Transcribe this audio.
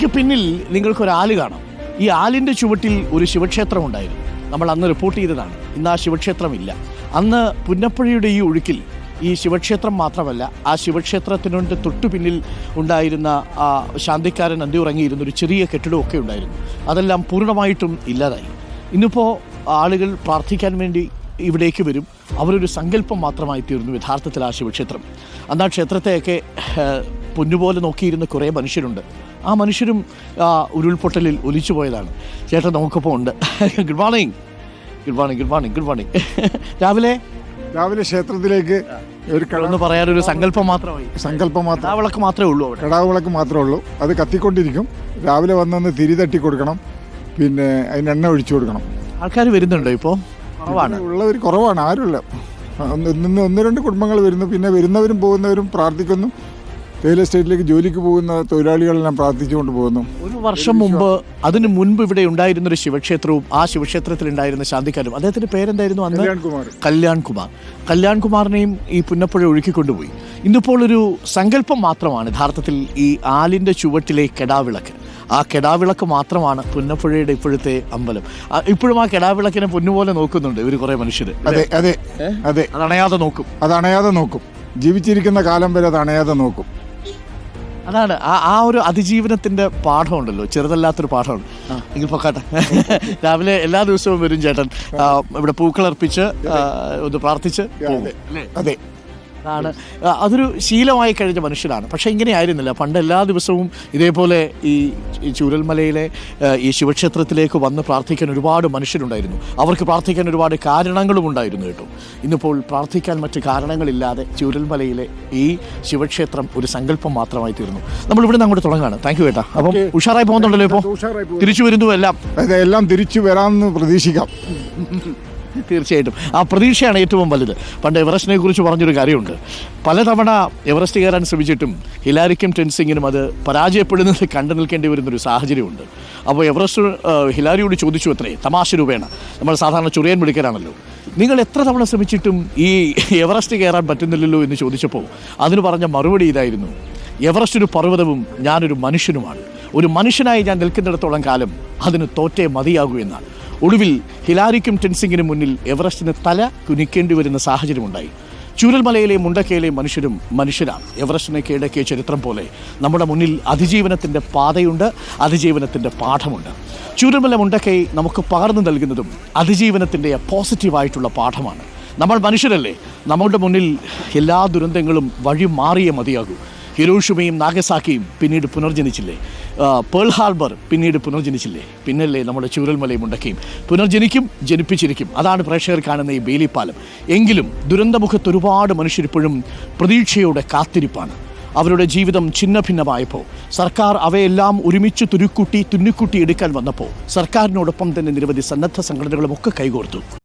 എനിക്ക് പിന്നിൽ നിങ്ങൾക്കൊരു ആൽ കാണാം. ഈ ആലിന്റെ ചുവട്ടിൽ ഒരു ശിവക്ഷേത്രം ഉണ്ടായിരുന്നു. നമ്മൾ അന്ന് റിപ്പോർട്ട് ചെയ്തതാണ്. ഇന്ന് ആ ശിവക്ഷേത്രം ഇല്ല അന്ന് പുന്നപ്പുഴയുടെ ഈ ഒഴുക്കിൽ ഈ ശിവക്ഷേത്രം മാത്രമല്ല ആ ശിവക്ഷേത്രത്തിനോട് തൊട്ടു പിന്നിൽ ഉണ്ടായിരുന്ന ആ ശാന്തിക്കാരൻ അന്തി ഉറങ്ങിയിരുന്ന ഒരു ചെറിയ കെട്ടിടമൊക്കെ ഉണ്ടായിരുന്നു. അതെല്ലാം പൂർണമായിട്ടും ഇല്ലാതായി. ഇന്നിപ്പോൾ ആളുകൾ പ്രാർത്ഥിക്കാൻ വേണ്ടി ഇവിടേക്ക് വരും. അവരൊരു സങ്കല്പം മാത്രമായി തീർന്നു യഥാർത്ഥത്തിൽ ആ ശിവക്ഷേത്രം. അന്ന് ആ ക്ഷേത്രത്തെയൊക്കെ പൊന്നുപോലെ നോക്കിയിരുന്ന കുറേ മനുഷ്യരുണ്ട്. ആ മനുഷ്യരും ആ ഉരുൾപൊട്ടലിൽ ഒലിച്ചു പോയതാണ്. ചേട്ടൻ നമുക്കിപ്പോൾ ഉണ്ട്. Good morning good morning good morning good morning രാവിലെ? രാവിലെ ക്ഷേത്രത്തിലേക്ക് ഒരു കടന്ന് പറയാൻ പറയാനൊരു സങ്കല്പം മാത്രമായി. സങ്കല്പം മാത്രം. ആ വിളക്ക് മാത്രമേ ഉള്ളൂ കടാവിളക്ക് മാത്രമേ ഉള്ളൂ. അത് കത്തിക്കൊണ്ടിരിക്കും. രാവിലെ വന്നൊന്ന് തിരി തട്ടി കൊടുക്കണം. പിന്നെ അതിന് എണ്ണ ഒഴിച്ചു കൊടുക്കണം. ആൾക്കാർ വരുന്നുണ്ടോ ഇപ്പോൾ കുറവാണ്. ഉള്ളവർ കുറവാണ്. ആരുമില്ല. ഒന്ന് ഒന്ന് രണ്ട് കുടുംബങ്ങൾ വരുന്നു. പിന്നെ വരുന്നവരും പോകുന്നവരും പ്രാർത്ഥിക്കുന്നു. തേയില എസ്റ്റേറ്റിലേക്ക് ജോലിക്ക് പോകുന്ന തൊഴിലാളികളെല്ലാം പ്രാർത്ഥിച്ചുകൊണ്ട് പോകുന്നു. ഒരു വർഷം മുമ്പ് അതിന് മുൻപ് ഇവിടെ ഉണ്ടായിരുന്ന ഒരു ശിവക്ഷേത്രവും ആ ശിവക്ഷേത്രത്തിൽ ഉണ്ടായിരുന്ന ശാന്തിക്കാരും. അദ്ദേഹത്തിന്റെ പേരെന്തായിരുന്നു അന്ന്? കല്യാൺകുമാർ. കല്യാൺ കുമാർ കല്യാൺ കുമാറിനെയും ഈ പുന്നപ്പുഴ ഒഴുക്കിക്കൊണ്ടുപോയി ഇന്നിപ്പോൾ ഒരു സങ്കല്പം മാത്രമാണ് യഥാർത്ഥത്തിൽ ഈ ആലിന്റെ ചുവട്ടിലെ കെടാവിളക്ക്. ആ കെടാവിളക്ക് മാത്രമാണ് പുന്നപ്പുഴയുടെ ഇപ്പോഴത്തെ അമ്പലം. ആ, ഇപ്പോഴും ആ കെടാവിളക്കിനെ പൊന്നുപോലെ നോക്കുന്നുണ്ട് ഇവർ കുറെ മനുഷ്യർ അതെ അതെ അതെ അത്. അണയാതെ നോക്കും. അത് അണയാതെ നോക്കും. ജീവിച്ചിരിക്കുന്ന കാലം വരെ അത് അണയാതെ നോക്കും. അതാണ്. ആ ആ ഒരു അതിജീവനത്തിന്റെ പാഠമുണ്ടല്ലോ. ചെറുതല്ലാത്തൊരു പാഠമാണ് എങ്കിൽ പൊക്കാട്ടെ. രാവിലെ എല്ലാ ദിവസവും വരും ചേട്ടൻ. ഇവിടെ പൂക്കളർപ്പിച്ച് ഒന്ന് പ്രാർത്ഥിച്ച് പോകും. അല്ലേ? അതെ. അതാണ്. അതൊരു ശീലമായി കഴിഞ്ഞ മനുഷ്യനാണ്. പക്ഷേ ഇങ്ങനെ ആയിരുന്നില്ല പണ്ട് എല്ലാ ദിവസവും ഇതേപോലെ ഈ ചൂരൽമലയിലെ ഈ ശിവക്ഷേത്രത്തിലേക്ക് വന്ന് പ്രാർത്ഥിക്കാൻ ഒരുപാട് മനുഷ്യരുണ്ടായിരുന്നു. അവർക്ക് പ്രാർത്ഥിക്കാൻ ഒരുപാട് കാരണങ്ങളും ഉണ്ടായിരുന്നു കേട്ടോ. ഇന്നിപ്പോൾ പ്രാർത്ഥിക്കാൻ മറ്റ് കാരണങ്ങളില്ലാതെ ചൂരൽമലയിലെ ഈ ശിവക്ഷേത്രം ഒരു സങ്കല്പം മാത്രമായി തീർന്നു. നമ്മൾ ഇവിടെ നിന്ന് അങ്ങോട്ട് തുടങ്ങുകയാണ് താങ്ക് യു ഏട്ടാ. അപ്പം ഉഷാറായി പോകുന്നുണ്ടല്ലോ ഇപ്പോൾ തിരിച്ചു വരുന്നു എല്ലാം. എല്ലാം തിരിച്ചു വരാമെന്ന് പ്രതീക്ഷിക്കാം. തീർച്ചയായിട്ടും. ആ പ്രതീക്ഷയാണ് ഏറ്റവും വലുത്. പണ്ട് എവറസ്റ്റിനെ കുറിച്ച് പറഞ്ഞൊരു കാര്യമുണ്ട്. പലതവണ എവറസ്റ്റ് കയറാൻ ശ്രമിച്ചിട്ടും ഹിലാരിക്കും ടെൻസിങ്ങിനും അത് പരാജയപ്പെടുന്നത് കണ്ടു നിൽക്കേണ്ടി വരുന്നൊരു സാഹചര്യമുണ്ട്. അപ്പോൾ എവറസ്റ്റ് ഹിലാരിയോട് ചോദിച്ചു അത്രേ തമാശ രൂപേണ. നമ്മൾ സാധാരണ ചുറിയാൻ വിളിക്കലാണല്ലോ നിങ്ങൾ എത്ര തവണ ശ്രമിച്ചിട്ടും ഈ എവറസ്റ്റ് കയറാൻ പറ്റുന്നില്ലല്ലോ എന്ന് ചോദിച്ചപ്പോൾ അതിന് പറഞ്ഞ മറുപടി ഇതായിരുന്നു. എവറസ്റ്റ് ഒരു പർവതവും ഞാനൊരു മനുഷ്യനുമാണ്. ഒരു മനുഷ്യനായി ഞാൻ നിൽക്കുന്നിടത്തോളം കാലം അതിന് തോറ്റേ മതിയാകൂ എന്നാണ്. ഒടുവിൽ ഹിലാരിക്കും ടെൻസിങ്ങിനും മുന്നിൽ എവറസ്റ്റിന് തല കുനിക്കേണ്ടി വരുന്ന സാഹചര്യമുണ്ടായി. ചൂരൽമലയിലെ മുണ്ടക്കയിലെ മനുഷ്യരും മനുഷ്യരാണ്. എവറസ്റ്റിനെ കീഴടക്കിയ ചരിത്രം പോലെ നമ്മുടെ മുന്നിൽ അതിജീവനത്തിന്റെ പാതയുണ്ട് അതിജീവനത്തിന്റെ പാഠമുണ്ട്. ചൂരൽമല മുണ്ടക്കൈ നമുക്ക് പകർന്നു നൽകുന്നതും അതിജീവനത്തിന്റെ പോസിറ്റീവായിട്ടുള്ള പാഠമാണ്. നമ്മൾ മനുഷ്യരല്ലേ? നമ്മളുടെ മുന്നിൽ എല്ലാ ദുരന്തങ്ങളും വഴി മാറിയേ മതിയാകൂ. ഹിരോഷിമയും നാഗസാക്കിയും പിന്നീട് പുനർജനിച്ചില്ലേ? പേൾ ഹാർബർ പിന്നീട് പുനർജനിച്ചില്ലേ? പിന്നല്ലേ നമ്മുടെ ചൂരൽമലയും ഉണ്ടക്കിയും പുനർജനിക്കും ജനിപ്പിച്ചിരിക്കും. അതാണ് പ്രേക്ഷകർ കാണുന്ന ഈ ബേലിപ്പാലം. എങ്കിലും ദുരന്തമുഖത്ത് ഒരുപാട് മനുഷ്യരിപ്പോഴും പ്രതീക്ഷയോടെ കാത്തിരിപ്പാണ്. അവരുടെ ജീവിതം ഛിന്ന ഭിന്നമായപ്പോൾ സർക്കാർ അവയെല്ലാം ഒരുമിച്ച് തുരുക്കൂട്ടി തുന്നിക്കൂട്ടി എടുക്കാൻ വന്നപ്പോൾ സർക്കാരിനോടൊപ്പം തന്നെ നിരവധി സന്നദ്ധ സംഘടനകളും ഒക്കെ കൈകോർത്തു.